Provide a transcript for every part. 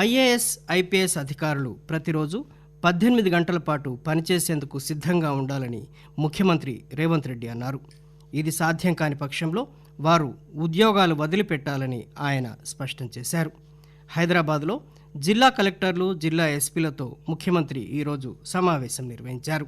IAS IPS అధికారులు ప్రతిరోజు పద్దెనిమిది గంటల పాటు పనిచేసేందుకు సిద్ధంగా ఉండాలని ముఖ్యమంత్రి రేవంత్ రెడ్డి అన్నారు. ఇది సాధ్యం కాని పక్షంలో వారు ఉద్యోగాలు వదిలిపెట్టాలని ఆయన స్పష్టం చేశారు. హైదరాబాద్లో జిల్లా కలెక్టర్లు జిల్లా ఎస్పీలతో ముఖ్యమంత్రి ఈరోజు సమావేశం నిర్వహించారు.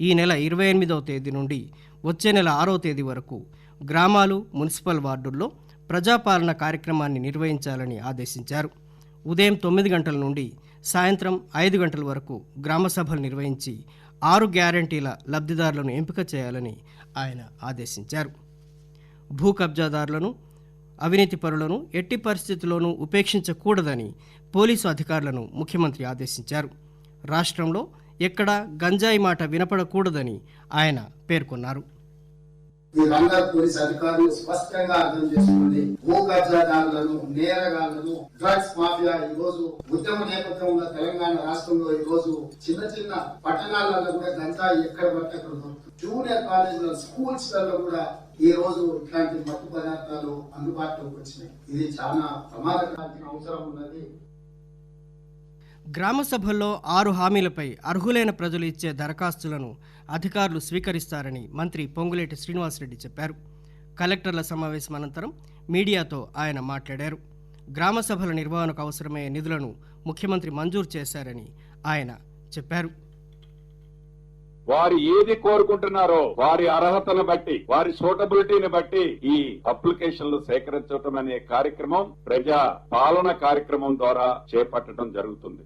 ఈ నెల ఇరవై ఎనిమిదవ తేదీ నుండి వచ్చే నెల ఆరో తేదీ వరకు గ్రామాలు మున్సిపల్ వార్డుల్లో ప్రజాపాలన కార్యక్రమాన్ని నిర్వహించాలని ఆదేశించారు. ఉదయం తొమ్మిది గంటల నుండి సాయంత్రం ఐదు గంటల వరకు గ్రామ సభలు నిర్వహించి ఆరు గ్యారంటీల లబ్ధిదారులను ఎంపిక చేయాలని ఆయన ఆదేశించారు. భూ కబ్జాదారులను అవినీతి పరులను ఎట్టి పరిస్థితుల్లోనూ ఉపేక్షించకూడదని పోలీసు అధికారులను ముఖ్యమంత్రి ఆదేశించారు. రాష్ట్రంలో ఎక్కడా గంజాయి మాట వినపడకూడదని ఆయన పేర్కొన్నారు. మీరందరూ పోలీస్ అధికారులు స్పష్టంగా అర్థం చేసుకోండి భూ కబ్జాదారులను నేరగాళ్ళను డ్రగ్స్ మాఫియా ఈ రోజు ఉద్యమ నేపథ్యం ఉన్న తెలంగాణ రాష్ట్రంలో ఈ రోజు చిన్న చిన్న పట్టణాలలో కూడా గంజాయి ఎక్కడ పడితే అక్కడ దొరుకుతుంది. జూనియర్ కాలేజీలో స్కూల్స్లలో కూడా ఈ రోజు ఇట్లాంటి మత్తు పదార్థాలు అందుబాటులోకి వచ్చినాయి. ఇది చాలా ప్రమాదకరమైన అవసరం ఉన్నది. గ్రామ సభల్లో ఆరు హామీలపై అర్హులైన ప్రజలు ఇచ్చే దరఖాస్తులను అధికారులు స్వీకరిస్తారని మంత్రి పొంగులేటి శ్రీనివాసరెడ్డి చెప్పారు. కలెక్టర్ల సమావేశం అనంతరం మీడియాతో ఆయన మాట్లాడారు. గ్రామ సభల నిర్వహణకు అవసరమయ్యే నిధులను ముఖ్యమంత్రి మంజూరు చేశారని ఆయన చెప్పారు. వారు ఏది కోరుకుంటున్నారో వారి అర్హతను బట్టి వారి సూటబిలిటీని బట్టి ఈ అప్లికేషన్లు సేకరించడం అనే కార్యక్రమం ప్రజా పాలన కార్యక్రమం ద్వారా చేపట్టడం జరుగుతుంది.